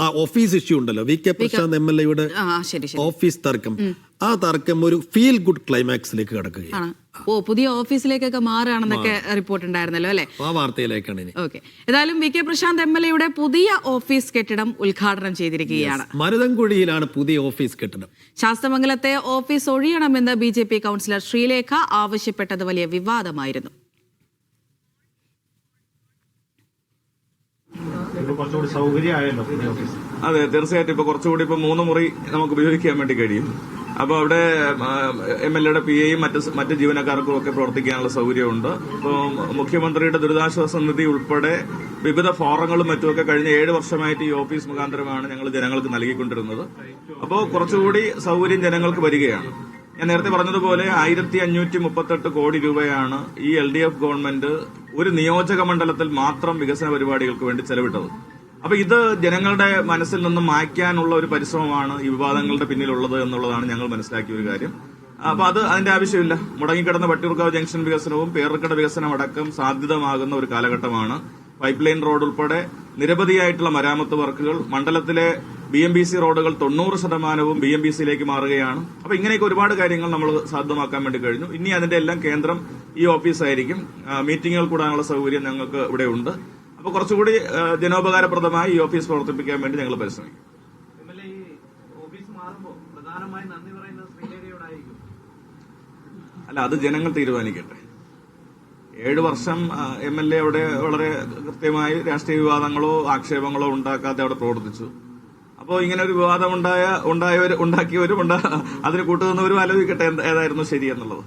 ആ office issue ഉണ്ടല്ലോ. V K Prasanth M L എയുടെ ഓഫീസ് തർക്കം. ആ തർക്കം ഒരു ഫീൽ ഗുഡ് ക്ലൈമാക്സിലേക്ക് കടക്കുകയാണ്. ഓ പുതിയ ഓഫീസിലേക്കൊക്കെ മാറുകയാണെന്നൊക്കെ റിപ്പോർട്ട് ഉണ്ടായിരുന്നല്ലോ അല്ലെ? ആ വാർത്തയിലേക്കാണ് ഇനി. ഓക്കെ ഏതായാലും V K Prasanth M L എയുടെ പുതിയ ഓഫീസ് കെട്ടിടം ഉദ്ഘാടനം ചെയ്തിരിക്കുകയാണ്. മരുതൻകുഴിയിലാണ് പുതിയ ഓഫീസ് കെട്ടിടം. ശാസ്തമംഗലത്തെ office ഒഴിയണമെന്ന് B J P councillor Sreelekha ആവശ്യപ്പെട്ടത് വലിയ വിവാദമായിരുന്നു. കുറച്ചുകൂടി അതെ തീർച്ചയായിട്ടും. ഇപ്പൊ കുറച്ചുകൂടി ഇപ്പൊ മൂന്ന് മുറി നമുക്ക് ഉപയോഗിക്കാൻ വേണ്ടി കഴിയും. അപ്പൊ അവിടെ എം എൽ എയുടെ പി എയും മറ്റ് മറ്റ് ജീവനക്കാർക്കും ഒക്കെ പ്രവർത്തിക്കാനുള്ള സൗകര്യമുണ്ട്. ഇപ്പോൾ മുഖ്യമന്ത്രിയുടെ ദുരിതാശ്വാസ നിധി ഉൾപ്പെടെ വിവിധ ഫോറങ്ങളും മറ്റുമൊക്കെ കഴിഞ്ഞ ഏഴ് വർഷമായിട്ട് ഈ ഓഫീസ് മുഖാന്തരമാണ് ഞങ്ങൾ ജനങ്ങൾക്ക് നൽകിക്കൊണ്ടിരുന്നത്. അപ്പോൾ കുറച്ചുകൂടി സൗകര്യം ജനങ്ങൾക്ക് വരികയാണ്. ഞാൻ നേരത്തെ പറഞ്ഞതുപോലെ ആയിരത്തി അഞ്ഞൂറ്റി മുപ്പത്തെട്ട് കോടി രൂപയാണ് ഈ എൽ ഡി എഫ് ഗവൺമെന്റ് ഒരു നിയോജക മണ്ഡലത്തിൽ മാത്രം വികസന പരിപാടികൾക്ക് വേണ്ടി ചെലവിട്ടത്. അപ്പൊ ഇത് ജനങ്ങളുടെ മനസ്സിൽ നിന്നും മായ്ക്കാനുള്ള ഒരു പരിശ്രമമാണ് ഈ വിവാദങ്ങളുടെ പിന്നിലുള്ളത് എന്നുള്ളതാണ് ഞങ്ങൾ മനസ്സിലാക്കിയ ഒരു കാര്യം. അപ്പൊ അത് അതിന്റെ ആവശ്യമില്ല. മുടങ്ങിക്കിടന്ന വട്ടിയൂർക്കാവ് ജംഗ്ഷൻ വികസനവും പേർക്കട വികസനം അടക്കം സാധ്യതമാകുന്ന ഒരു കാലഘട്ടമാണ്. പൈപ്പ് ലൈൻ റോഡ് ഉൾപ്പെടെ നിരവധിയായിട്ടുള്ള മരാമത്ത് വർക്കുകൾ മണ്ഡലത്തിലെ ബി എം ബി സി റോഡുകൾ തൊണ്ണൂറ് ശതമാനവും ബി എം ബി സിയിലേക്ക് മാറുകയാണ്. അപ്പൊ ഇങ്ങനെയൊക്കെ ഒരുപാട് കാര്യങ്ങൾ നമ്മൾ സാധ്യമാക്കാൻ വേണ്ടി കഴിഞ്ഞു. ഇനി അതിന്റെ എല്ലാം കേന്ദ്രം ഈ ഓഫീസായിരിക്കും. മീറ്റിങ്ങുകൾ കൂടാനുള്ള സൗകര്യം ഞങ്ങൾക്ക് ഇവിടെ ഉണ്ട്. അപ്പൊ കുറച്ചുകൂടി ജനോപകാരപ്രദമായി ഈ ഓഫീസ് പ്രവർത്തിപ്പിക്കാൻ വേണ്ടി ഞങ്ങൾ പരിശ്രമിക്കും. അല്ല അത് ജനങ്ങൾ തീരുമാനിക്കട്ടെ. ഏഴ് വർഷം എം എൽ എ അവിടെ വളരെ കൃത്യമായി രാഷ്ട്രീയ വിവാദങ്ങളോ ആക്ഷേപങ്ങളോ ഉണ്ടാക്കാതെ അവിടെ പ്രവർത്തിച്ചു. അപ്പോൾ ഇങ്ങനെ ഒരു വിവാദം ഉണ്ടായ ഉണ്ടായവരും ഉണ്ടാക്കിയവരും ഉണ്ടാ അതിന് കൂട്ടുനിന്നവരും ആലോചിക്കട്ടെ ഏതായിരുന്നു ശരി എന്നുള്ളത്?